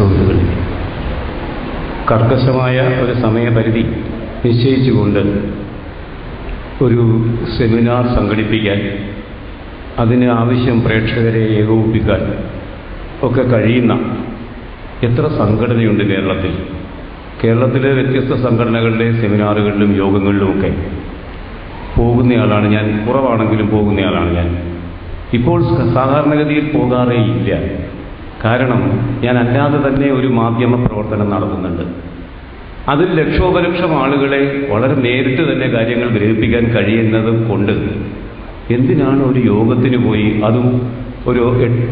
സുഹൃത്തുക്കളെ കർക്കശമായ ഒരു സമയപരിധി നിശ്ചയിച്ചുകൊണ്ട് ഒരു സെമിനാർ സംഘടിപ്പിക്കാൻ അതിന് ആവശ്യം പ്രേക്ഷകരെ ഏകോപിപ്പിക്കാൻ ഒക്കെ കഴിയുന്ന എത്ര സംഘടനയുണ്ട് കേരളത്തിൽ? കേരളത്തിലെ വ്യത്യസ്ത സംഘടനകളുടെ സെമിനാറുകളിലും യോഗങ്ങളിലുമൊക്കെ പോകുന്നയാളാണ് ഞാൻ കുറവാണെങ്കിലും പോകുന്നയാളാണ് ഞാൻ. ഇപ്പോൾ സാധാരണഗതിയിൽ പോകാറേ ഇല്ല കാരണം ഞാൻ അല്ലാതെ തന്നെ ഒരു മാധ്യമ പ്രവർത്തനം നടത്തുന്നുണ്ട്. അതിൽ ലക്ഷോപലക്ഷം ആളുകളെ വളരെ നേരിട്ട് തന്നെ കാര്യങ്ങൾ ഗ്രഹിപ്പിക്കാൻ കഴിയുന്നത് കൊണ്ട് എന്തിനാണ് ഒരു യോഗത്തിന് പോയി അതും ഒരു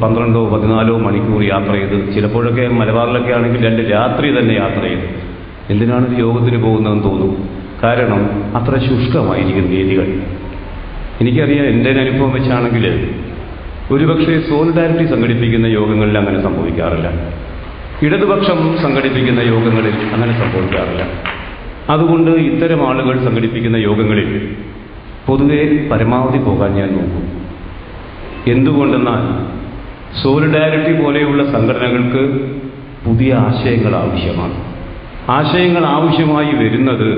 പന്ത്രണ്ടോ പതിനാലോ മണിക്കൂർ യാത്ര ചെയ്ത്? ചിലപ്പോഴൊക്കെ മലബാറിലൊക്കെ ആണെങ്കിൽ രണ്ട് രാത്രി തന്നെ യാത്ര ചെയ്ത്. എന്തിനാണ് ഒരു യോഗത്തിന് പോകുന്നതെന്ന് തോന്നും? കാരണം അത്ര ശുഷ്കമായിരിക്കും വേദികൾ എനിക്കറിയാം എന്റെ അനുഭവം വെച്ചാണെങ്കിൽ ഒരുപക്ഷെ സോളിഡാരിറ്റി സംഘടിപ്പിക്കുന്ന യോഗങ്ങളിൽ അങ്ങനെ സംഭവിക്കാറില്ല. ഇടതുപക്ഷം സംഘടിപ്പിക്കുന്ന യോഗങ്ങളിൽ അങ്ങനെ സംഭവിക്കാറില്ല. അതുകൊണ്ട് ഇത്തരം ആളുകൾ സംഘടിപ്പിക്കുന്ന യോഗങ്ങളിൽ പൊതുവെ പരമാവധി പോകാൻ ഞാൻ നോക്കും. എന്തുകൊണ്ടെന്നാൽ സോളിഡാരിറ്റി പോലെയുള്ള സംഘടനകൾക്ക് പുതിയ ആശയങ്ങൾ ആവശ്യമാണ്. ആശയങ്ങൾ ആവശ്യമായി വരുന്നത്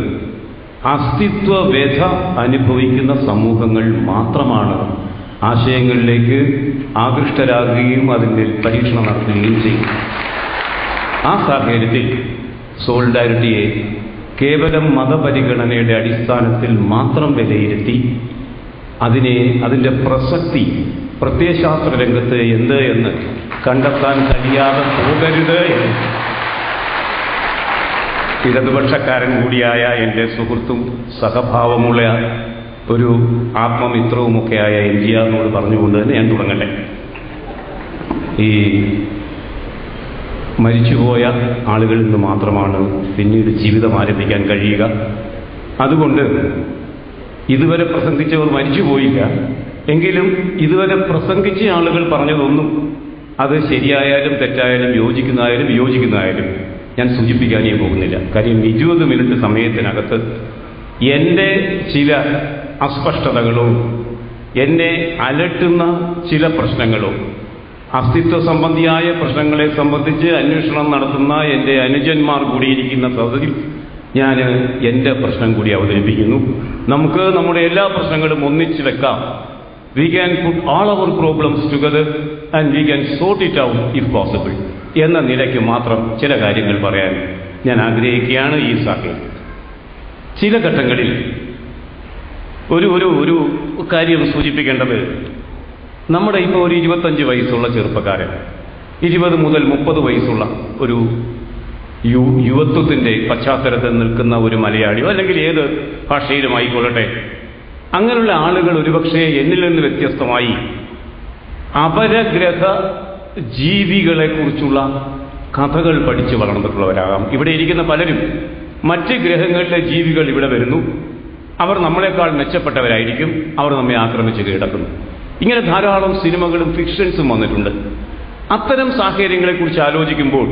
അസ്തിത്വ വ്യഥ അനുഭവിക്കുന്ന സമൂഹങ്ങൾ മാത്രമാണ് ആശയങ്ങളിലേക്ക് ആകൃഷ്ടരാകുകയും അതിന്റെ പരീക്ഷണം നടത്തുകയും ചെയ്യും. ആ സാഹചര്യത്തിൽ സോളിഡാരിറ്റിയെ കേവലം മതപരിഗണനയുടെ അടിസ്ഥാനത്തിൽ മാത്രം വിലയിരുത്തി അതിനെ അതിന്റെ പ്രസക്തി പ്രത്യയശാസ്ത്ര രംഗത്ത് എന്ത് എന്ന് കണ്ടെത്താൻ കഴിയാതെ പോകരുത് എന്ന്. ഇടതുപക്ഷക്കാരൻ കൂടിയായ എന്റെ സുഹൃത്തും സഹഭാവമുള്ള ഒരു ആത്മമിത്രവുമൊക്കെയായ എം ജി ആറിനോട് പറഞ്ഞുകൊണ്ട് തന്നെ ഞാൻ തുടങ്ങട്ടെ. ഈ മരിച്ചുപോയ ആളുകളിൽ നിന്ന് മാത്രമാണ് പിന്നീട് ജീവിതം ആരംഭിക്കാൻ കഴിയുക. അതുകൊണ്ട് ഇതുവരെ പ്രസംഗിച്ചവർ മരിച്ചുപോയില്ല. എങ്കിലും ഇതുവരെ പ്രസംഗിച്ച ആളുകൾ പറഞ്ഞതൊന്നും അത് ശരിയായാലും തെറ്റായാലും യോജിക്കുന്നതായാലും വിയോജിക്കുന്നതായാലും ഞാൻ സൂചിപ്പിക്കാനേ പോകുന്നില്ല. കാര്യം ഇരുപത് മിനിറ്റ് സമയത്തിനകത്ത് എന്റെ ചില അസ്പഷ്ടതകളോ എന്നെ അലട്ടുന്ന ചില പ്രശ്നങ്ങളോ അസ്തിത്വ സംബന്ധിയായ പ്രശ്നങ്ങളെ സംബന്ധിച്ച് അന്വേഷണം നടത്തുന്ന എന്റെ അനുജന്മാർ കൂടിയിരിക്കുന്ന സദസ്സിൽ ഞാൻ എന്റെ പ്രശ്നം കൂടി അവതരിപ്പിക്കുന്നു. നമുക്ക് നമ്മുടെ എല്ലാ പ്രശ്നങ്ങളും ഒന്നിച്ച് വെക്കാം. We can put all our problems together and we can sort it out if possible എന്ന നിലയ്ക്ക് മാത്രം ചില കാര്യങ്ങൾ പറയാൻ ഞാൻ ആഗ്രഹിക്കുകയാണ് ഈ സാഹചര്യം ചില ഘട്ടങ്ങളിൽ ഒരു ഒരു ഒരു കാര്യം സൂചിപ്പിക്കേണ്ടത്. നമ്മുടെ ഇപ്പോൾ ഒരു ഇരുപത്തഞ്ച് വയസ്സുള്ള ചെറുപ്പക്കാരൻ ഇരുപത് മുതൽ മുപ്പത് വയസ്സുള്ള ഒരു യു യുവത്വത്തിന്റെ പശ്ചാത്തലത്തിൽ നിൽക്കുന്ന ഒരു മലയാളിയോ അല്ലെങ്കിൽ ഏത് ഭാഷയിലും ആയിക്കൊള്ളട്ടെ അങ്ങനെയുള്ള ആളുകൾ ഒരുപക്ഷെ എന്നിൽ നിന്ന് വ്യത്യസ്തമായി അപരഗ്രഹ ജീവികളെക്കുറിച്ചുള്ള കഥകൾ പഠിച്ചു വളർന്നിട്ടുള്ളവരാകാം. ഇവിടെ ഇരിക്കുന്ന പലരും മറ്റ് ഗ്രഹങ്ങളിലെ ജീവികൾ ഇവിടെ വരുന്നു. അവർ നമ്മളെക്കാൾ മെച്ചപ്പെട്ടവരായിരിക്കും. അവർ നമ്മെ ആക്രമിച്ച് കിടക്കുന്നു ഇങ്ങനെ ധാരാളം സിനിമകളും ഫിക്ഷൻസും വന്നിട്ടുണ്ട്. അത്തരം സാഹചര്യങ്ങളെക്കുറിച്ച് ആലോചിക്കുമ്പോൾ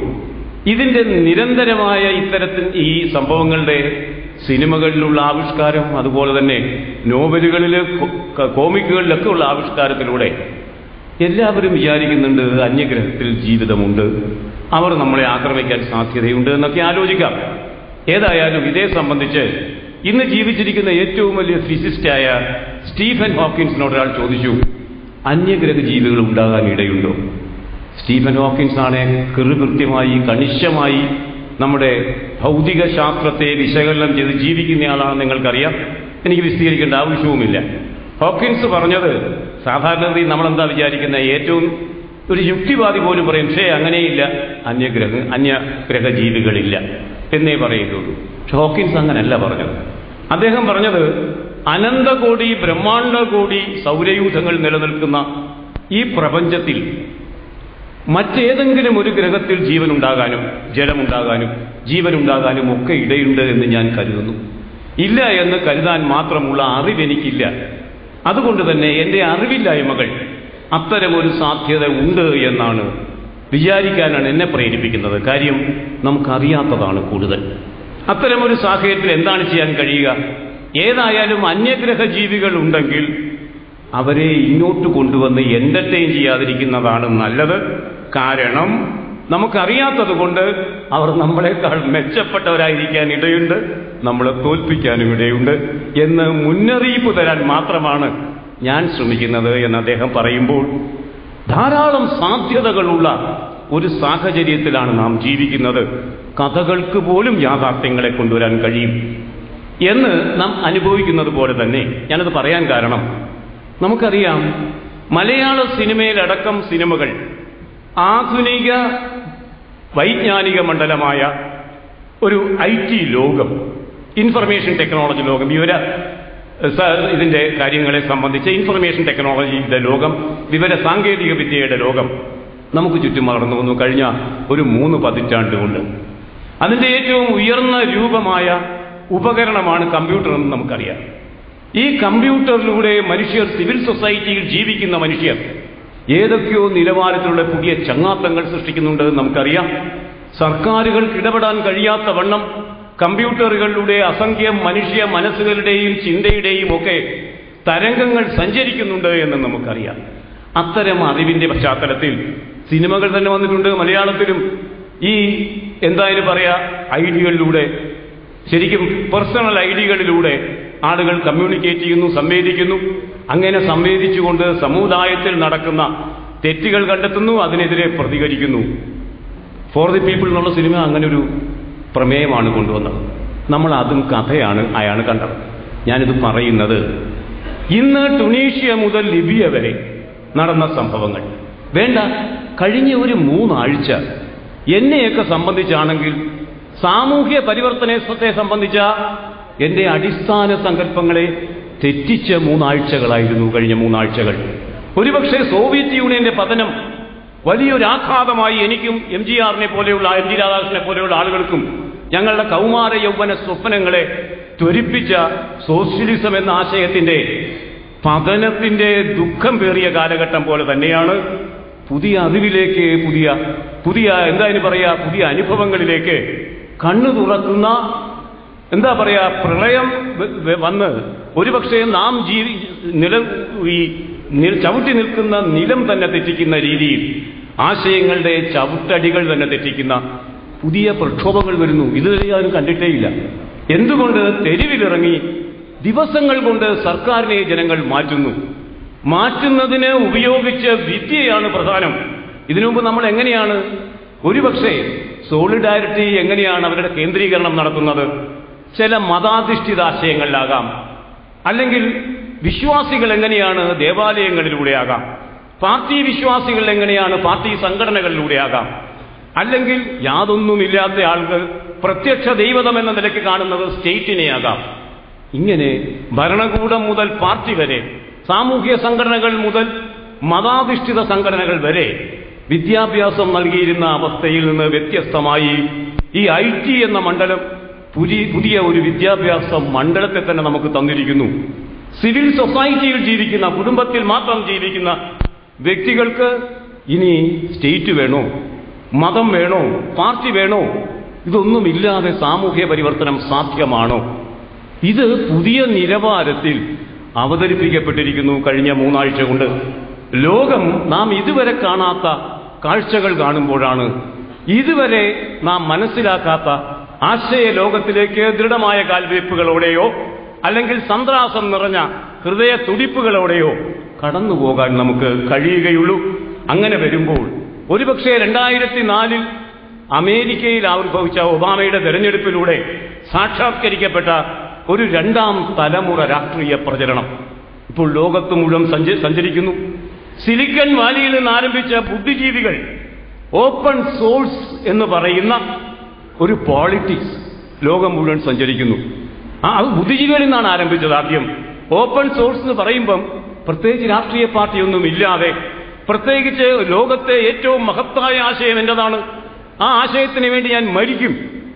ഇതിന്റെ നിരന്തരമായ ഇത്തരത്തിൽ ഈ സംഭവങ്ങളുടെ സിനിമകളിലുള്ള ആവിഷ്കാരം അതുപോലെ തന്നെ നോവലുകളിൽ കോമിക്കുകളിലൊക്കെ ഉള്ള ആവിഷ്കാരത്തിലൂടെ എല്ലാവരും വിചാരിക്കുന്നുണ്ട് അന്യഗ്രഹത്തിൽ ജീവിതമുണ്ട്. അവർ നമ്മളെ ആക്രമിക്കാൻ സാധ്യതയുണ്ട് എന്നൊക്കെ ആലോചിക്കാം. ഏതായാലും ഇതേ സംബന്ധിച്ച് ഇന്ന് ജീവിച്ചിരിക്കുന്ന ഏറ്റവും വലിയ ഫിസിസ്റ്റായ സ്റ്റീഫൻ ഹോക്കിൻസിനോട് ഒരാൾ ചോദിച്ചു അന്യഗ്രഹ ജീവികൾ ഉണ്ടാകാൻ ഇടയുണ്ടോ? സ്റ്റീഫൻ ഹോക്കിൻസ് ആണ് കൃത്യമായി കണിശമായി നമ്മുടെ ഭൗതിക ശാസ്ത്രത്തെ വിശകലനം ചെയ്ത് ജീവിക്കുന്നയാളാണെന്ന് നിങ്ങൾക്കറിയാം. എനിക്ക് വിശദീകരിക്കേണ്ട ആവശ്യവുമില്ല. ഹോക്കിൻസ് പറഞ്ഞത് സാധാരണഗതിയിൽ നമ്മളെന്താ വിചാരിക്കുന്ന? ഏറ്റവും ഒരു യുക്തിവാദി പോലും പറയും പക്ഷേ അങ്ങനെയില്ല. അന്യഗ്രഹ അന്യഗ്രഹ ജീവികളില്ല. എന്നേ പറയുള്ളൂ പക്ഷെ ഹോക്കിൻസ് അങ്ങനല്ല പറഞ്ഞത്. അദ്ദേഹം പറഞ്ഞത് അനന്തകോടി ബ്രഹ്മാണ്ഡകോടി സൗരയൂഥങ്ങൾ നിലനിൽക്കുന്ന ഈ പ്രപഞ്ചത്തിൽ മറ്റേതെങ്കിലും ഒരു ഗ്രഹത്തിൽ ജീവനുണ്ടാകാനും ജലമുണ്ടാകാനും ജീവനുണ്ടാകാനും ഒക്കെ ഇടയുണ്ട് എന്ന് ഞാൻ കരുതുന്നു. ഇല്ല എന്ന് കരുതാൻ മാത്രമുള്ള അറിവെനിക്കില്ല അതുകൊണ്ട് തന്നെ എന്റെ അറിവില്ലായ്മകൾ അത്തരമൊരു സാധ്യത ഉണ്ട് എന്നാണ് വിചാരിക്കാനാണ് എന്നെ പ്രേരിപ്പിക്കുന്നത്. കാര്യം നമുക്കറിയാത്തതാണ് കൂടുതൽ. അത്തരമൊരു സാഹചര്യത്തിൽ എന്താണ് ചെയ്യാൻ കഴിയുക? ഏതായാലും അന്യഗ്രഹ ജീവികൾ ഉണ്ടെങ്കിൽ അവരെ ഇങ്ങോട്ട് കൊണ്ടുവന്ന് എന്റർടൈൻ ചെയ്യാതിരിക്കുന്നതാണ് നല്ലത്. കാരണം നമുക്കറിയാത്തത് കൊണ്ട് അവർ നമ്മളെക്കാൾ മെച്ചപ്പെട്ടവരായിരിക്കാൻ ഇടയുണ്ട് നമ്മളെ തോൽപ്പിക്കാനും ഇടയുണ്ട് എന്ന് മുന്നറിയിപ്പ് തരാൻ മാത്രമാണ് ഞാൻ ശ്രമിക്കുന്നത് എന്ന് അദ്ദേഹം പറയുമ്പോൾ ധാരാളം സാധ്യതകളുള്ള ഒരു സാഹചര്യത്തിലാണ് നാം ജീവിക്കുന്നത്. കഥകൾക്ക് പോലും യാഥാർത്ഥ്യങ്ങളെ കൊണ്ടുവരാൻ കഴിയും. എന്ന് നാം അനുഭവിക്കുന്നത് പോലെ തന്നെ ഞാനത് പറയാൻ കാരണം നമുക്കറിയാം മലയാള സിനിമയിലടക്കം സിനിമകൾ ആധുനിക വൈജ്ഞാനിക മണ്ഡലമായ ഒരു ഐ ടി ലോകം ഇൻഫർമേഷൻ ടെക്നോളജി ലോകം വിവര ഇതിന്റെ കാര്യങ്ങളെ സംബന്ധിച്ച് ഇൻഫർമേഷൻ ടെക്നോളജിയുടെ ലോകം വിവര സാങ്കേതിക വിദ്യയുടെ ലോകം നമുക്ക് ചുറ്റും വളർന്നു വന്നു. കഴിഞ്ഞ ഒരു മൂന്ന് പതിറ്റാണ്ട് കൊണ്ട് അതിന്റെ ഏറ്റവും ഉയർന്ന രൂപമായ ഉപകരണമാണ് കമ്പ്യൂട്ടർ എന്ന് നമുക്കറിയാം. ഈ കമ്പ്യൂട്ടറിലൂടെ മനുഷ്യർ സിവിൽ സൊസൈറ്റിയിൽ ജീവിക്കുന്ന മനുഷ്യർ ഏതൊക്കെയോ നിലവാരത്തിലുള്ള പുതിയ ചങ്ങാത്തങ്ങൾ സൃഷ്ടിക്കുന്നുണ്ട് നമുക്കറിയാം. സർക്കാരുകൾക്ക് ഇടപെടാൻ കഴിയാത്ത വണ്ണം കമ്പ്യൂട്ടറുകളിലൂടെ അസംഖ്യം മനുഷ്യ മനസ്സുകളുടെയും ചിന്തയുടെയും ഒക്കെ തരംഗങ്ങൾ സഞ്ചരിക്കുന്നുണ്ട് എന്ന് നമുക്കറിയാം. അത്തരം അറിവിന്റെ പശ്ചാത്തലത്തിൽ സിനിമകൾ തന്നെ വന്നിട്ടുണ്ട് മലയാളത്തിലും. ഈ എന്തായാലും പറയാ ഐഡിയകളിലൂടെ ശരിക്കും പേഴ്സണൽ ഐഡികളിലൂടെ ആളുകൾ കമ്മ്യൂണിക്കേറ്റ് ചെയ്യുന്നു സംവേദിക്കുന്നു. അങ്ങനെ സംവേദിച്ചുകൊണ്ട് സമുദായത്തിൽ നടക്കുന്ന തെറ്റുകൾ കണ്ടെത്തുന്നു അതിനെതിരെ പ്രതികരിക്കുന്നു. ഫോർ ദി പീപ്പിൾ എന്നുള്ള സിനിമ അങ്ങനെ ഒരു പ്രമേയമാണ് കൊണ്ടുവന്നത്. നമ്മൾ അതും കഥയാണ് അയാൾ കണ്ടത്. ഞാനിത് പറയുന്നത് ഇന്ന് ടുണീഷ്യ മുതൽ ലിബിയ വരെ നടന്ന സംഭവങ്ങൾ. വേണ്ട കഴിഞ്ഞ ഒരു മൂന്നാഴ്ച എന്നെയൊക്കെ സംബന്ധിച്ചാണെങ്കിൽ സാമൂഹ്യ പരിവർത്തനത്തെ സംബന്ധിച്ച എന്റെ അടിസ്ഥാന സങ്കല്പങ്ങളെ തെറ്റിച്ച മൂന്നാഴ്ചകളായിരുന്നു കഴിഞ്ഞ മൂന്നാഴ്ചകൾ. ഒരുപക്ഷെ സോവിയറ്റ് യൂണിയന്റെ പതനം വലിയൊരാഘാതമായി എനിക്കും എം ജി ആറിനെ പോലെയുള്ള എം ജി രാധാകൃഷ്ണനെ പോലെയുള്ള ആളുകൾക്കും ഞങ്ങളുടെ കൗമാര യൗവന സ്വപ്നങ്ങളെ ത്വരിപ്പിച്ച സോഷ്യലിസം എന്ന ആശയത്തിന്റെ പതനത്തിന്റെ ദുഃഖം പേറിയ കാലഘട്ടം പോലെ തന്നെയാണ് പുതിയ അറിവിലേക്ക് പുതിയ പുതിയ എന്താ ഇനി പറയാ പുതിയ അനുഭവങ്ങളിലേക്ക് കണ്ണു തുറക്കുന്ന എന്താ പറയാ പ്രളയം വന്ന് ഒരുപക്ഷെ നാം ജീ നില ഈ ചവിട്ടി നിൽക്കുന്ന നിലം തന്നെ തെറ്റിക്കുന്ന രീതിയിൽ ആശയങ്ങളുടെ ചവിട്ടടികൾ തന്നെ തെറ്റിക്കുന്ന പുതിയ പ്രക്ഷോഭങ്ങൾ വരുന്നു. ഇതുവരെ ആരും കണ്ടിട്ടേയില്ല. എന്തുകൊണ്ട് തെരുവിലിറങ്ങി ദിവസങ്ങൾ കൊണ്ട് സർക്കാരിനെ ജനങ്ങൾ മാറ്റുന്നു? മാറ്റുന്നതിന് ഉപയോഗിച്ച വിദ്യയാണ് പ്രധാനം. ഇതിനുമുമ്പ് നമ്മൾ എങ്ങനെയാണ്? ഒരുപക്ഷെ സോളിഡാരിറ്റി എങ്ങനെയാണ് അവരുടെ കേന്ദ്രീകരണം നടത്തുന്നത്? ചില മതാധിഷ്ഠിത ആശയങ്ങളിലാകാം. അല്ലെങ്കിൽ വിശ്വാസികൾ എങ്ങനെയാണ് ദേവാലയങ്ങളിലൂടെയാകാം പാർട്ടി വിശ്വാസികൾ എങ്ങനെയാണ് പാർട്ടി സംഘടനകളിലൂടെയാകാം? അല്ലെങ്കിൽ യാതൊന്നുമില്ലാത്ത ആളുകൾ പ്രത്യക്ഷ ദൈവതം എന്ന നിലയ്ക്ക് കാണുന്നത് സ്റ്റേറ്റിനെയാകാം. ഇങ്ങനെ ഭരണകൂടം മുതൽ പാർട്ടി വരെ സാമൂഹ്യ സംഘടനകൾ മുതൽ മതാധിഷ്ഠിത സംഘടനകൾ വരെ വിദ്യാഭ്യാസം നൽകിയിരുന്ന അവസ്ഥയിൽ നിന്ന് വ്യത്യസ്തമായി ഈ ഐ ടി എന്ന മണ്ഡലം പുതിയ ഒരു വിദ്യാഭ്യാസ മണ്ഡലത്തെ തന്നെ നമുക്ക് തന്നിരിക്കുന്നു. സിവിൽ സൊസൈറ്റിയിൽ ജീവിക്കുന്ന കുടുംബത്തിൽ മാത്രം ജീവിക്കുന്ന വ്യക്തികൾക്ക് ഇനി സ്റ്റേറ്റ് വേണോ? മതം വേണോ? പാർട്ടി വേണോ? ഇതൊന്നുമില്ലാതെ സാമൂഹ്യ പരിവർത്തനം സാധ്യമാണോ? ഇത് പുതിയ നിലവാരത്തിൽ അവതരിപ്പിക്കപ്പെട്ടിരിക്കുന്നു കഴിഞ്ഞ മൂന്നാഴ്ച കൊണ്ട്. ലോകം നാം ഇതുവരെ കാണാത്ത കാഴ്ചകൾ കാണുമ്പോഴാണ് ഇതുവരെ നാം മനസ്സിലാക്കാത്ത ആശയ ലോകത്തിലേക്ക് ദൃഢമായ കാൽവയ്പ്പുകളോടെയോ അല്ലെങ്കിൽ സന്ത്രാസം നിറഞ്ഞ ഹൃദയ തുടിപ്പുകളോടെയോ കടന്നുപോകാൻ നമുക്ക് കഴിയുകയുള്ളൂ. അങ്ങനെ വരുമ്പോൾ ഒരുപക്ഷെ രണ്ടായിരത്തി നാലിൽ അമേരിക്കയിൽ ആവിർഭവിച്ച ഒബാമയുടെ തെരഞ്ഞെടുപ്പിലൂടെ സാക്ഷാത്കരിക്കപ്പെട്ട ഒരു രണ്ടാം തലമുറ രാഷ്ട്രീയ പ്രചരണം. ഇപ്പോൾ ലോകത്ത് മുഴുവൻ സഞ്ചരിക്കുന്നു. സിലിക്കൺ വാലിയിൽ നിന്ന് ആരംഭിച്ച ബുദ്ധിജീവികൾ ഓപ്പൺ സോഴ്സ് എന്ന് പറയുന്ന ഒരു പോളിറ്റിക്സ് ലോകം മുഴുവൻ സഞ്ചരിക്കുന്നു. ആ അത് ബുദ്ധിജീവികളിൽ നിന്നാണ് ആരംഭിച്ചത് ആദ്യം. ഓപ്പൺ സോഴ്സ് എന്ന് പറയുമ്പം പ്രത്യേകിച്ച് രാഷ്ട്രീയ പാർട്ടിയൊന്നും ഇല്ലാതെ പ്രത്യേകിച്ച് ലോകത്തെ ഏറ്റവും മഹത്തായ ആശയം എന്റേതാണ്? ആ ആശയത്തിന് വേണ്ടി ഞാൻ മരിക്കും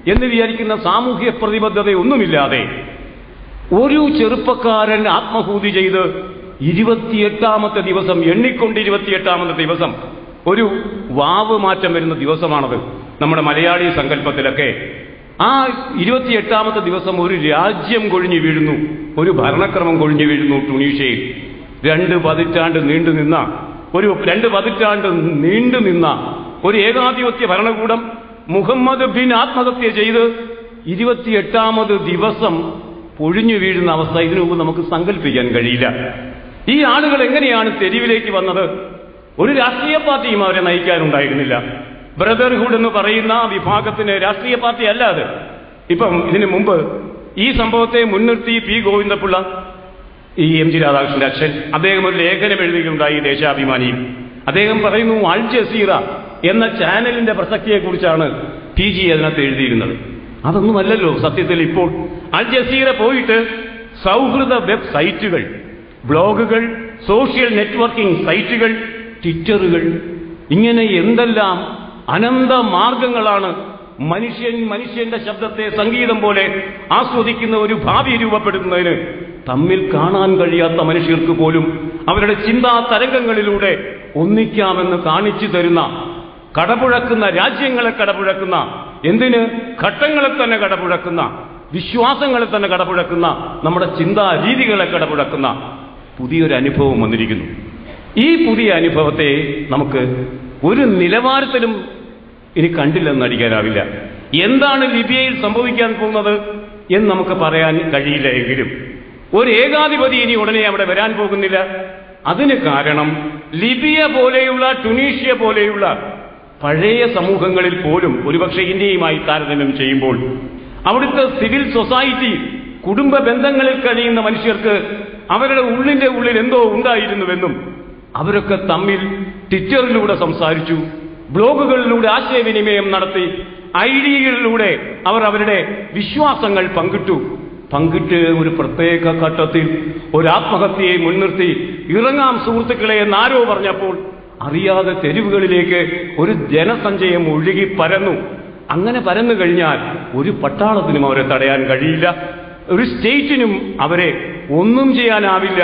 എന്ന് വിചാരിക്കുന്ന സാമൂഹ്യ പ്രതിബദ്ധതയൊന്നുമില്ലാതെ ഒരു ചെറുപ്പക്കാരൻ ആത്മഹൂതി ചെയ്ത് ഇരുപത്തിയെട്ടാമത്തെ ദിവസം എണ്ണിക്കൊണ്ട് ഇരുപത്തിയെട്ടാമത്തെ ദിവസം ഒരു വാവ് മാറ്റം വരുന്ന ദിവസമാണത് നമ്മുടെ മലയാളി സങ്കല്പത്തിലൊക്കെ. ആ ഇരുപത്തിയെട്ടാമത്തെ ദിവസം ഒരു രാജ്യം കൊഴിഞ്ഞു വീഴുന്നു ഒരു ഭരണക്രമം കൊഴിഞ്ഞു വീഴുന്നു ടുണീഷ്യയിൽ രണ്ട് പതിറ്റാണ്ട് നീണ്ടു നിന്ന ഒരു രണ്ട് പതിറ്റാണ്ട് നീണ്ടു നിന്ന ഒരു ഏകാധിപത്യ ഭരണകൂടം മുഹമ്മദ് ബിൻ ആത്മഹത്യ ചെയ്ത് ഇരുപത്തിയെട്ടാമത് ദിവസം പൊഴിഞ്ഞു വീഴുന്ന അവസ്ഥ ഇതിനു മുമ്പ് നമുക്ക് സങ്കല്പിക്കാൻ കഴിയില്ല. ഈ ആളുകൾ എങ്ങനെയാണ് തെരുവിലേക്ക് വന്നത്? ഒരു രാഷ്ട്രീയ പാർട്ടിയും അവരെ നയിക്കാനുണ്ടായിരുന്നില്ല. ബ്രദർഹുഡ് എന്ന് പറയുന്ന വിഭാഗത്തിന് രാഷ്ട്രീയ പാർട്ടി അല്ല അത്. ഇപ്പം ഇതിനു മുമ്പ് ഈ സംഭവത്തെ മുൻനിർത്തി പി ഗോവിന്ദപിള്ള ഈ എം ജി രാധാകൃഷ്ണന്റെ അച്ഛൻ അദ്ദേഹം ഒരു ലേഖനം എഴുതുകയുണ്ടായി ദേശാഭിമാനിയും അദ്ദേഹം പറയുന്നു അൽ ജസീറ എന്ന ചാനലിന്റെ പ്രസക്തിയെക്കുറിച്ചാണ് പി ജി അതിനകത്ത് എഴുതിയിരുന്നത്. അതൊന്നുമല്ലല്ലോ സത്യത്തിൽ ഇപ്പോൾ. അൽ ജസീറ പോയിട്ട് സൗഹൃദ വെബ്സൈറ്റുകൾ ബ്ലോഗുകൾ സോഷ്യൽ നെറ്റ്വർക്കിംഗ് സൈറ്റുകൾ ട്വിറ്ററുകൾ ഇങ്ങനെ എന്തെല്ലാം അനന്ത മാർഗങ്ങളാണ് മനുഷ്യൻ മനുഷ്യന്റെ ശബ്ദത്തെ സംഗീതം പോലെ ആസ്വദിക്കുന്ന ഒരു ഭാവി രൂപപ്പെടുത്തുന്നതിന് തമ്മിൽ കാണാൻ കഴിയാത്ത മനുഷ്യർക്ക് പോലും അവരുടെ ചിന്താ തരംഗങ്ങളിലൂടെ ഒന്നിക്കാമെന്ന് കാണിച്ചു തരുന്ന കടപുഴക്കുന്ന രാജ്യങ്ങളെ കടപുഴക്കുന്ന എന്തിന്? ഘട്ടങ്ങളെ തന്നെ കടപുഴക്കുന്ന വിശ്വാസങ്ങളെ തന്നെ കടപുഴക്കുന്ന നമ്മുടെ ചിന്താ രീതികളെ കടപുഴക്കുന്ന പുതിയൊരു അനുഭവം വന്നിരിക്കുന്നു. ഈ പുതിയ അനുഭവത്തെ നമുക്ക് ഒരു നിലവാരത്തിലും ഇനി കണ്ടില്ലെന്ന് അടിക്കാനാവില്ല എന്താണ് ലിബിയയിൽ സംഭവിക്കാൻ പോകുന്നത് എന്ന് നമുക്ക് പറയാൻ കഴിയില്ല എങ്കിലും ഒരു ഏകാധിപതി ഇനി ഉടനെ അവിടെ വരാൻ പോകുന്നില്ല. അതിന് കാരണം ലിബിയ പോലെയുള്ള ടുണീഷ്യ പോലെയുള്ള പഴയ സമൂഹങ്ങളിൽ പോലും ഒരുപക്ഷെ ഇന്ത്യയുമായി താരതമ്യം ചെയ്യുമ്പോൾ അവിടുത്തെ സിവിൽ സൊസൈറ്റി കുടുംബ ബന്ധങ്ങളിൽ കഴിയുന്ന മനുഷ്യർക്ക് അവരുടെ ഉള്ളിന്റെ ഉള്ളിൽ എന്തോ ഉണ്ടായിരുന്നുവെന്നും അവരൊക്കെ തമ്മിൽ ട്വിറ്ററിലൂടെ സംസാരിച്ചു ബ്ലോഗുകളിലൂടെ ആശയവിനിമയം നടത്തി ഐഡിയകളിലൂടെ അവർ അവരുടെ വിശ്വാസങ്ങൾ പങ്കിട്ടു. പങ്കിട്ട് ഒരു പ്രത്യേക ഘട്ടത്തിൽ ഒരു ആത്മഹത്യയെ മുൻനിർത്തി ഇറങ്ങാം സുഹൃത്തുക്കളെ എന്നാരോ പറഞ്ഞപ്പോൾ അറിയാതെ തെരുവുകളിലേക്ക് ഒരു ജനസഞ്ചയം ഒഴുകി പരന്നു. അങ്ങനെ പരന്നു കഴിഞ്ഞാൽ ഒരു പട്ടാളത്തിനും അവരെ തടയാൻ കഴിയില്ല. ഒരു സ്റ്റേറ്റിനും അവരെ ഒന്നും ചെയ്യാനാവില്ല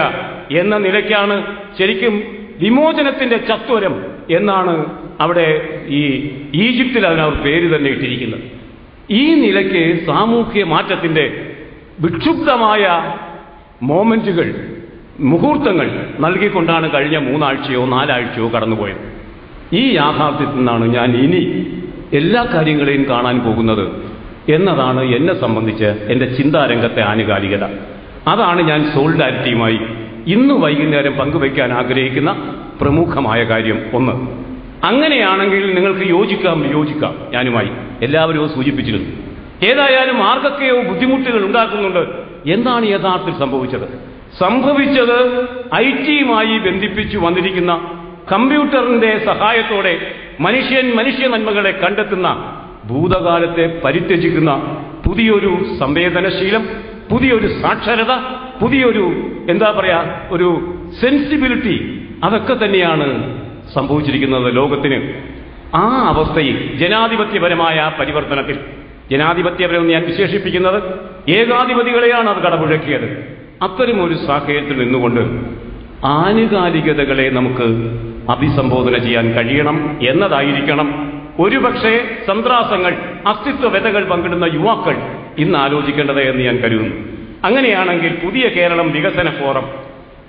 എന്ന നിലയ്ക്കാണ് ശരിക്കും വിമോചനത്തിന്റെ ചത്വരം എന്നാണ് അവിടെ ഈ ഈജിപ്തിൽ അതിനവർ പേര് തന്നെ ഇട്ടിരിക്കുന്നത്. ഈ നിലയ്ക്ക് സാമൂഹ്യ മാറ്റത്തിന്റെ വിക്ഷുബ്ധമായ മോമെന്റുകൾ മുഹൂർത്തങ്ങൾ നൽകിക്കൊണ്ടാണ് കഴിഞ്ഞ മൂന്നാഴ്ചയോ നാലാഴ്ചയോ കടന്നുപോയത്. ഈ യാഥാർത്ഥ്യത്തിൽ നിന്നാണ് ഞാൻ ഇനി എല്ലാ കാര്യങ്ങളെയും കാണാൻ പോകുന്നത് എന്നതാണ് എന്നെ സംബന്ധിച്ച് എന്റെ ചിന്താരംഗത്തെ ആനുകാലികത. അതാണ് ഞാൻ സോളിഡാരിറ്റിയുമായി ഇന്ന് വൈകുന്നേരം പങ്കുവയ്ക്കാൻ ആഗ്രഹിക്കുന്ന പ്രമുഖമായ കാര്യം ഒന്ന്. അങ്ങനെയാണെങ്കിൽ നിങ്ങൾക്ക് യോജിക്കാം വിയോജിക്കാം ഞാനുമായി. എല്ലാവരും സൂചിപ്പിച്ചിരുന്നു. ഏതായാലും ആർക്കൊക്കെയോ ബുദ്ധിമുട്ടുകൾ ഉണ്ടാക്കുന്നുണ്ട്. എന്താണ് യഥാർത്ഥത്തിൽ സംഭവിച്ചത്? സംഭവിച്ചത് ഐ ടിയുമായി ബന്ധിപ്പിച്ചു വന്നിരിക്കുന്ന കമ്പ്യൂട്ടറിന്റെ സഹായത്തോടെ മനുഷ്യൻ മനുഷ്യ നന്മകളെ കണ്ടെത്തുന്ന ഭൂതകാലത്തെ പരിത്യജിക്കുന്ന പുതിയൊരു സംവേദനശീലം പുതിയൊരു സാക്ഷരത പുതിയൊരു എന്താ പറയാ ഒരു സെൻസിബിലിറ്റി അതൊക്കെ തന്നെയാണ് സംഭവിച്ചിരിക്കുന്നത് ലോകത്തിന്. ആ അവസ്ഥയിൽ ജനാധിപത്യപരമായ പരിവർത്തനത്തിൽ ജനാധിപത്യപരം ഞാൻ വിശേഷിപ്പിക്കുന്നത് ഏകാധിപതികളെയാണ് അത് കടപുഴക്കിയത്. അത്തരം ഒരു സാഹചര്യത്തിൽ നിന്നുകൊണ്ട് ആനുകാലികതകളെ നമുക്ക് അഭിസംബോധന ചെയ്യാൻ കഴിയണം എന്നതായിരിക്കണം. ഒരുപക്ഷെ സന്ത്രാസങ്ങൾ അസ്തിത്വവ്യതകൾ പങ്കിടുന്ന യുവാക്കൾ ഇന്ന് ആലോചിക്കേണ്ടത് എന്ന് ഞാൻ കരുതുന്നു. അങ്ങനെയാണെങ്കിൽ പുതിയ കേരളം വികസന ഫോറം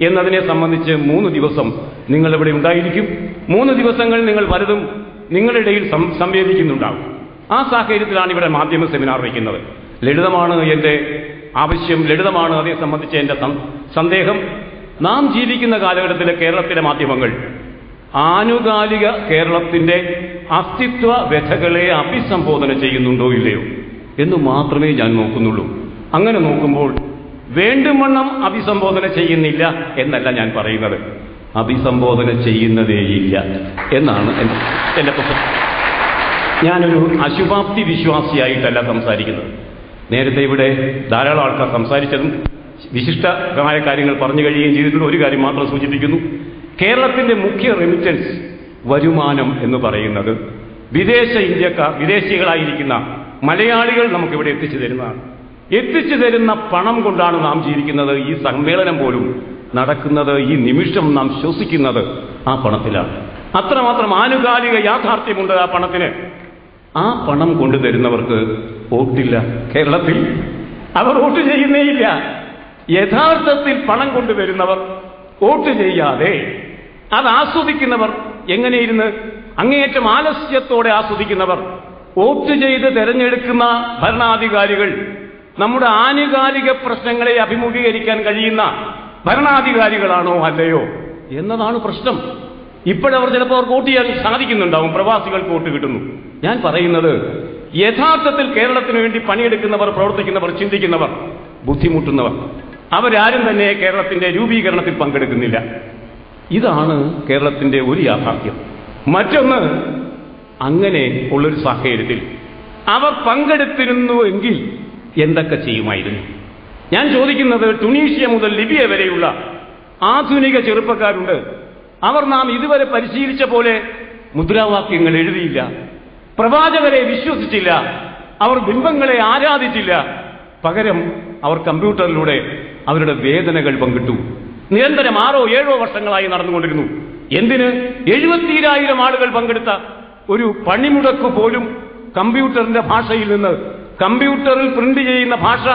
എന്നതിനെ സംബന്ധിച്ച് മൂന്ന് ദിവസം നിങ്ങൾ ഇവിടെ ഉണ്ടായിരിക്കും. മൂന്ന് ദിവസങ്ങൾ നിങ്ങൾ പലതും നിങ്ങളുടെ ഇടയിൽ സം- സംവേദിക്കുന്നുണ്ടാവും. ആ സാഹചര്യത്തിലാണ് ഇവിടെ മാധ്യമ സെമിനാർ വയ്ക്കുന്നത്. ലളിതമാണ് എന്റെ ആവശ്യം ലളിതമാണ്. അതേ സംബന്ധിച്ച് എന്റെ സന്ദേഹം. നാം ജീവിക്കുന്ന കാലഘട്ടത്തിലെ കേരളത്തിലെ മാധ്യമങ്ങൾ ആനുകാലിക കേരളത്തിന്റെ അസ്തിത്വ വ്യഥകളെ അഭിസംബോധന ചെയ്യുന്നുണ്ടോ ഇല്ലയോ എന്ന് മാത്രമേ ഞാൻ നോക്കുന്നുള്ളൂ. അങ്ങനെ നോക്കുമ്പോൾ വേണ്ടുമണ്ണം അഭിസംബോധന ചെയ്യുന്നില്ല എന്നല്ല ഞാൻ പറയുന്നത്. അഭിസംബോധന ചെയ്യുന്നതേയില്ല എന്നാണ് എന്റെ പ്രശ്നം ഞാനൊരു അശുഭാപ്തി വിശ്വാസിയായിട്ടല്ല സംസാരിക്കുന്നത്. നേരത്തെ ഇവിടെ ധാരാളം ആൾക്കാർ സംസാരിച്ചതും വിശിഷ്ടമായ കാര്യങ്ങൾ പറഞ്ഞു കഴിയുകയും ചെയ്തിട്ടുള്ള ഒരു കാര്യം മാത്രം സൂചിപ്പിക്കുന്നു. കേരളത്തിന്റെ മുഖ്യ റെമിറ്റൻസ് വരുമാനം എന്ന് പറയുന്നത് വിദേശ ഇന്ത്യക്കാർ വിദേശികളായിരിക്കുന്ന മലയാളികൾ നമുക്കിവിടെ എത്തിച്ചു തരുന്നതാണ്. എത്തിച്ചു തരുന്ന പണം കൊണ്ടാണ് നാം ജീവിക്കുന്നത്. ഈ സമ്മേളനം പോലും നടക്കുന്നത് ഈ നിമിഷം നാം ശ്വസിക്കുന്നത് ആ പണത്തിലാണ്. അത്രമാത്രം ആനുകാലിക യാഥാർത്ഥ്യമുണ്ട് ആ പണത്തിന്. ആ പണം കൊണ്ടുതരുന്നവർക്ക് വോട്ടില്ല കേരളത്തിൽ അവർ വോട്ട് ചെയ്യുന്നേയില്ല യഥാർത്ഥത്തിൽ പണം കൊണ്ടുവരുന്നവർ വോട്ട് ചെയ്യാതെ അത് ആസ്വദിക്കുന്നവർ എങ്ങനെയിരുന്ന്? അങ്ങേയറ്റം ആലസ്യത്തോടെ ആസ്വദിക്കുന്നവർ വോട്ട് ചെയ്ത് തെരഞ്ഞെടുക്കുന്ന ഭരണാധികാരികൾ നമ്മുടെ ആനുകാലിക പ്രശ്നങ്ങളെ അഭിമുഖീകരിക്കാൻ കഴിയുന്ന ഭരണാധികാരികളാണോ അല്ലയോ എന്നതാണ് പ്രശ്നം. ഇപ്പോഴവർ ചിലപ്പോൾ അവർക്ക് വോട്ട് ചെയ്യാൻ സാധിക്കുന്നുണ്ടാവും. പ്രവാസികൾക്ക് വോട്ട് കിട്ടുന്നു. ഞാൻ പറയുന്നത് യഥാർത്ഥത്തിൽ കേരളത്തിന് വേണ്ടി പണിയെടുക്കുന്നവർ പ്രവർത്തിക്കുന്നവർ ചിന്തിക്കുന്നവർ ബുദ്ധിമുട്ടുന്നവർ. അവരാരും തന്നെ കേരളത്തിന്റെ രൂപീകരണത്തിൽ പങ്കെടുക്കുന്നില്ല. ഇതാണ് കേരളത്തിന്റെ ഒരു യാഥാർത്ഥ്യം. മറ്റൊന്ന് അങ്ങനെ ഉള്ളൊരു സാഹചര്യത്തിൽ അവർ പങ്കെടുത്തിരുന്നു എങ്കിൽ എന്തൊക്കെ ചെയ്യുമായിരുന്നു? ഞാൻ ചോദിക്കുന്നത് ടുണീഷ്യ മുതൽ ലിബിയ വരെയുള്ള ആധുനിക ചെറുപ്പക്കാരുണ്ട്. അവർ നാം ഇതുവരെ പരിശീലിച്ച പോലെ മുദ്രാവാക്യങ്ങൾ എഴുതിയില്ല. പ്രവാചകരെ വിശ്വസിച്ചില്ല. അവർ ബിംബങ്ങളെ ആരാധിച്ചില്ല. പകരം അവർ കമ്പ്യൂട്ടറിലൂടെ അവരുടെ വേദനകൾ പങ്കിട്ടു. നിരന്തരം ആറോ ഏഴോ വർഷങ്ങളായി നടന്നുകൊണ്ടിരുന്നു. എന്തിന്? എഴുപത്തിരായിരം ആളുകൾ പങ്കെടുത്ത ഒരു പണിമുടക്ക് പോലും കമ്പ്യൂട്ടറിന്റെ ഭാഷയിൽ നിന്ന് കമ്പ്യൂട്ടറിൽ പ്രിന്റ് ചെയ്യുന്ന ഭാഷ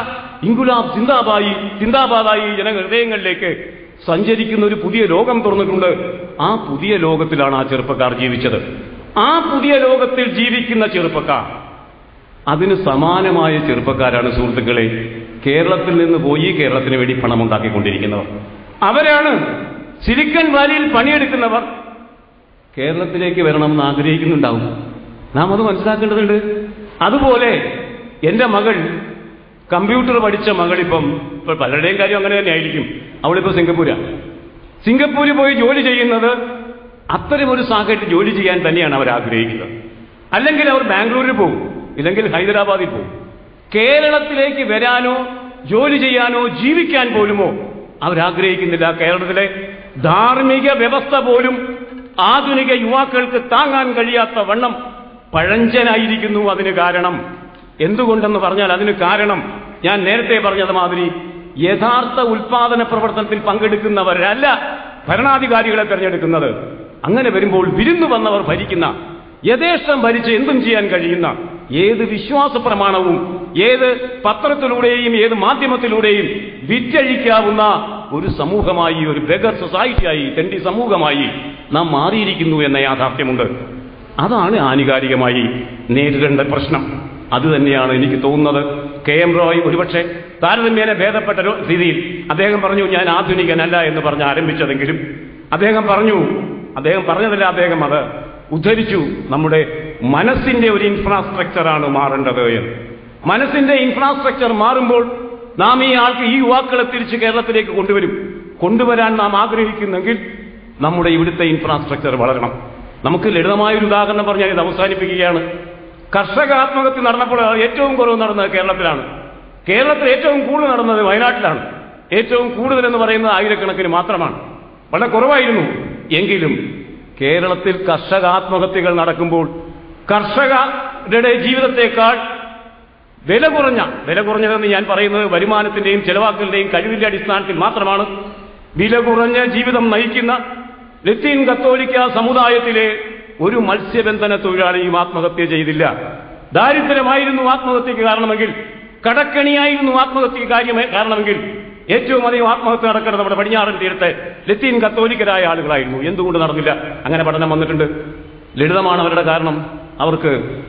ഇൻകുലാബ് ചിന്താബായി ചിന്താബാദായി ജനഹൃദയങ്ങളിലേക്ക് സഞ്ചരിക്കുന്ന ഒരു പുതിയ ലോകം തുറന്നിട്ടുണ്ട്. ആ പുതിയ ലോകത്തിലാണ് ആ ചെറുപ്പക്കാർ ജീവിച്ചത്. ആ പുതിയ ലോകത്തിൽ ജീവിക്കുന്ന ചെറുപ്പക്കാർ. അതിന് സമാനമായ ചെറുപ്പക്കാരാണ് സുഹൃത്തുക്കളെ കേരളത്തിൽ നിന്ന് പോയി കേരളത്തിന് വേണ്ടി പണം ഉണ്ടാക്കിക്കൊണ്ടിരിക്കുന്നവർ അവരാണ് സിലിക്കൺ വാലിയിൽ പണിയെടുക്കുന്നവർ. കേരളത്തിലേക്ക് വരണമെന്ന് ആഗ്രഹിക്കുന്നുണ്ടാവും. നാം അത് മനസ്സിലാക്കേണ്ടതുണ്ട്. അതുപോലെ എന്റെ മകൾ കമ്പ്യൂട്ടർ പഠിച്ച മകളിപ്പം ഇപ്പൊ പലരുടെയും കാര്യം അങ്ങനെ തന്നെ ആയിരിക്കും അവളിപ്പോ സിംഗപ്പൂരാണ് സിംഗപ്പൂരിൽ പോയി ജോലി ചെയ്യുന്നത് അത്തരം ഒരു സാഹചര്യത്തിൽ ജോലി ചെയ്യാൻ തന്നെയാണ് അവർ ആഗ്രഹിക്കുന്നത്. അല്ലെങ്കിൽ അവർ ബാംഗ്ലൂരിൽ പോകും ഇല്ലെങ്കിൽ ഹൈദരാബാദിൽ പോകും. കേരളത്തിലേക്ക് വരാനോ ജോലി ചെയ്യാനോ ജീവിക്കാൻ പോലുമോ അവരാഗ്രഹിക്കുന്നില്ല കേരളത്തിലെ ധാർമ്മിക വ്യവസ്ഥ പോലും ആധുനിക യുവാക്കൾക്ക് താങ്ങാൻ കഴിയാത്ത വണ്ണം പഴഞ്ചനായിരിക്കുന്നു അതിന് കാരണം. എന്തുകൊണ്ടെന്ന് പറഞ്ഞാൽ അതിന് കാരണം ഞാൻ നേരത്തെ പറഞ്ഞത് മാതിരി യഥാർത്ഥ ഉൽപാദന പ്രവർത്തനത്തിൽ പങ്കെടുക്കുന്നവരല്ല ഭരണാധികാരികളെ തെരഞ്ഞെടുക്കുന്നത്. അങ്ങനെ വരുമ്പോൾ വിരുന്നു വന്നവർ ഭരിക്കുന്ന യഥേഷ്ടം ഭരിച്ച് എന്തും ചെയ്യാൻ കഴിയുന്ന ഏത് വിശ്വാസ പ്രമാണവും ഏത് പത്രത്തിലൂടെയും ഏത് മാധ്യമത്തിലൂടെയും വിറ്റഴിക്കാവുന്ന ഒരു സമൂഹമായി ഒരു ബെഗർ സൊസൈറ്റിയായി തെണ്ടി സമൂഹമായി നാം മാറിയിരിക്കുന്നു എന്ന യാഥാർത്ഥ്യമുണ്ട്. അതാണ് ആനുകാലികമായി നേരിടേണ്ട പ്രശ്നം. അത് തന്നെയാണ് എനിക്ക് തോന്നുന്നത്. കെ എം റോയ് ഒരുപക്ഷെ താരതമ്യേന ഭേദപ്പെട്ട രീതിയിൽ അദ്ദേഹം പറഞ്ഞു ഞാൻ ആധുനികനല്ല എന്ന് പറഞ്ഞ് ആരംഭിച്ചതെങ്കിലും അദ്ദേഹം പറഞ്ഞു അദ്ദേഹം പറഞ്ഞതല്ല അദ്ദേഹം അത്? ഉദ്ധരിച്ചു നമ്മുടെ മനസ്സിന്റെ ഒരു ഇൻഫ്രാസ്ട്രക്ചറാണ് മാറേണ്ടത് എന്ന്. മനസ്സിന്റെ ഇൻഫ്രാസ്ട്രക്ചർ മാറുമ്പോൾ നാം ഈ ആൾക്ക് ഈ യുവാക്കളെ തിരിച്ച് കേരളത്തിലേക്ക് കൊണ്ടുവരും. കൊണ്ടുവരാൻ നാം ആഗ്രഹിക്കുന്നെങ്കിൽ നമ്മുടെ ഇവിടുത്തെ ഇൻഫ്രാസ്ട്രക്ചർ വളരണം. നമുക്ക് ലളിതമായൊരു ഉദാഹരണം പറഞ്ഞാൽ ഇത് അവസാനിപ്പിക്കുകയാണ്. കർഷക ആത്മഹത്യ നടന്നപ്പോൾ ഏറ്റവും കുറവ് നടന്നത് കേരളത്തിലാണ്. കേരളത്തിൽ ഏറ്റവും കൂടുതൽ നടന്നത് വയനാട്ടിലാണ്. ഏറ്റവും കൂടുതൽ എന്ന് പറയുന്നത് ആയിരക്കണക്കിന് മാത്രമാണ്. വളരെ കുറവായിരുന്നു. എങ്കിലും കേരളത്തിൽ കർഷക ആത്മഹത്യകൾ നടക്കുമ്പോൾ കർഷകരുടെ ജീവിതത്തെക്കാൾ വില കുറഞ്ഞ വില കുറഞ്ഞതെന്ന് ഞാൻ പറയുന്നത് വരുമാനത്തിന്റെയും ചെലവാക്കലിന്റെയും കഴിവിന്റെ അടിസ്ഥാനത്തിൽ മാത്രമാണ്. വില കുറഞ്ഞ ജീവിതം നയിക്കുന്ന ലത്തീൻ കത്തോലിക്ക സമുദായത്തിലെ ഒരു മത്സ്യബന്ധന തൊഴിലാളിയും ആത്മഹത്യ ചെയ്തില്ല. ദാരിദ്ര്യമായിരുന്നു ആത്മഹത്യക്ക് കാരണമെങ്കിൽ കടക്കണിയായിരുന്നു ആത്മഹത്യക്ക് കാര്യമായി കാരണമെങ്കിൽ ഏറ്റവും അധികം ആത്മഹത്യ നടക്കുന്നത് നമ്മുടെ പടിഞ്ഞാറൻ തീരത്തെ ലത്തീൻ കത്തോലിക്കരായ ആളുകളായിരുന്നു. എന്തുകൊണ്ട് നടന്നില്ല? അങ്ങനെ പഠനം വന്നിട്ടുണ്ട്. ലളിതമാണ് അവരുടെ കാരണം. അവർക്ക്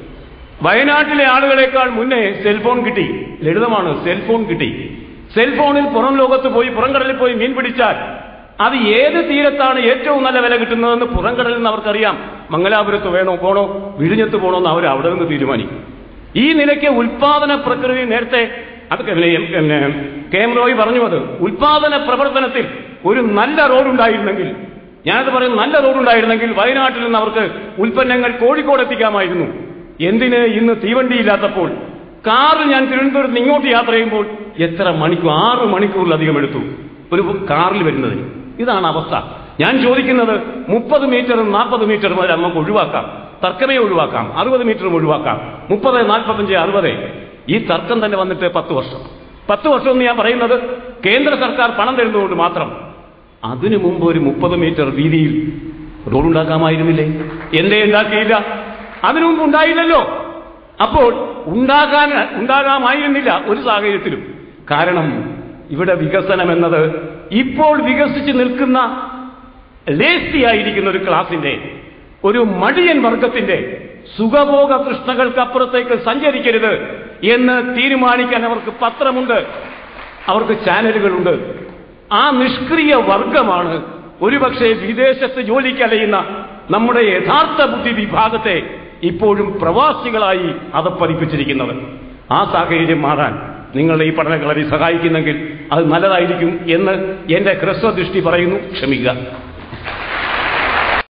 വയനാട്ടിലെ ആളുകളെക്കാൾ മുന്നേ സെൽഫോൺ കിട്ടി. ലളിതമാണ് സെൽഫോൺ കിട്ടി. സെൽഫോണിൽ പുറം ലോകത്ത് പോയി പുറംകടലിൽ പോയി മീൻ പിടിച്ചാൽ അത് ഏത് തീരത്താണ് ഏറ്റവും നല്ല വില കിട്ടുന്നതെന്ന് പുറംകടലിൽ നിന്ന് അവർക്കറിയാം. മംഗലാപുരത്ത് വേണോ പോണോ വിഴിഞ്ഞത്ത് പോണോ എന്ന് അവർ അവിടെ നിന്ന് തീരുമാനിക്കും. ഈ നിലയ്ക്ക് ഉൽപാദന പ്രകൃതി നേരത്തെ അത് കെ എം റോയ് പറഞ്ഞു അത്. ഉൽപാദന പ്രവർത്തനത്തിൽ ഒരു നല്ല റോഡുണ്ടായിരുന്നെങ്കിൽ ഞാനത് പറയും നല്ല റോഡുണ്ടായിരുന്നെങ്കിൽ വയനാട്ടിൽ നിന്ന് അവർക്ക് ഉൽപ്പന്നങ്ങൾ കോഴിക്കോട് എത്തിക്കാമായിരുന്നു. എന്തിന്? ഇന്ന് തീവണ്ടിയില്ലാത്തപ്പോൾ കാറിൽ ഞാൻ തിരുവനന്തപുരത്ത് ഇങ്ങോട്ട് യാത്ര ചെയ്യുമ്പോൾ എത്ര മണിക്കൂർ ആറ് മണിക്കൂറിലധികം എടുത്തു. ഒരു കാറിൽ വരുന്നതിന്. ഇതാണ് അവസ്ഥ. ഞാൻ ചോദിക്കുന്നത് മുപ്പത് മീറ്ററും നാൽപ്പത് മീറ്ററും വരെ നമുക്ക് ഒഴിവാക്കാം. തർക്കമേ ഒഴിവാക്കാം. അറുപത് മീറ്ററും ഒഴിവാക്കാം. മുപ്പത് നാൽപ്പത്തഞ്ച് അറുപത്. ഈ തർക്കം തന്നെ വന്നിട്ട് പത്ത് വർഷം. പത്ത് വർഷം എന്ന് ഞാൻ പറയുന്നത് കേന്ദ്ര സർക്കാർ പണം തരുന്നതുകൊണ്ട് മാത്രം. അതിനു മുമ്പ് ഒരു മുപ്പത് മീറ്റർ വീതിയിൽ റോഡുണ്ടാക്കാമായിരുന്നില്ലേ എന്തേ ഉണ്ടാക്കിയില്ല? അതിനു മുമ്പ് ഉണ്ടായില്ലല്ലോ. അപ്പോൾ ഉണ്ടാകാൻ ഉണ്ടാകാമായിരുന്നില്ല ഒരു സാഹചര്യത്തിലും. കാരണം ഇവിടെ വികസനം എന്നത് ഇപ്പോൾ വികസിച്ച് നിൽക്കുന്ന ലേസിയായിരിക്കുന്ന ഒരു ക്ലാസിന്റെ ഒരു മടിയൻ വർഗത്തിന്റെ സുഖഭോഗ തൃഷ്ണകൾക്കപ്പുറത്തേക്ക് സഞ്ചരിക്കരുത്. എന്ന് തീരുമാനിക്കാൻ അവർക്ക് പത്രമുണ്ട്. അവർക്ക് ചാനലുകളുണ്ട്. ആ നിഷ്ക്രിയ വർഗമാണ് ഒരുപക്ഷെ വിദേശത്ത് ജോലിക്ക് അലയുന്ന നമ്മുടെ യഥാർത്ഥ ബുദ്ധി വിഭാഗത്തെ ഇപ്പോഴും പ്രവാസികളായി അതപ്പതിപ്പിച്ചിരിക്കുന്നത് ആ സാഹചര്യം മാറാൻ നിങ്ങൾ ഈ പഠനങ്ങളെ സഹായിക്കുന്നെങ്കിൽ അത് നല്ലതായിരിക്കും എന്ന് എന്റെ ഹ്രസ്വദൃഷ്ടി പറയുന്നു. ക്ഷമിക്കുക.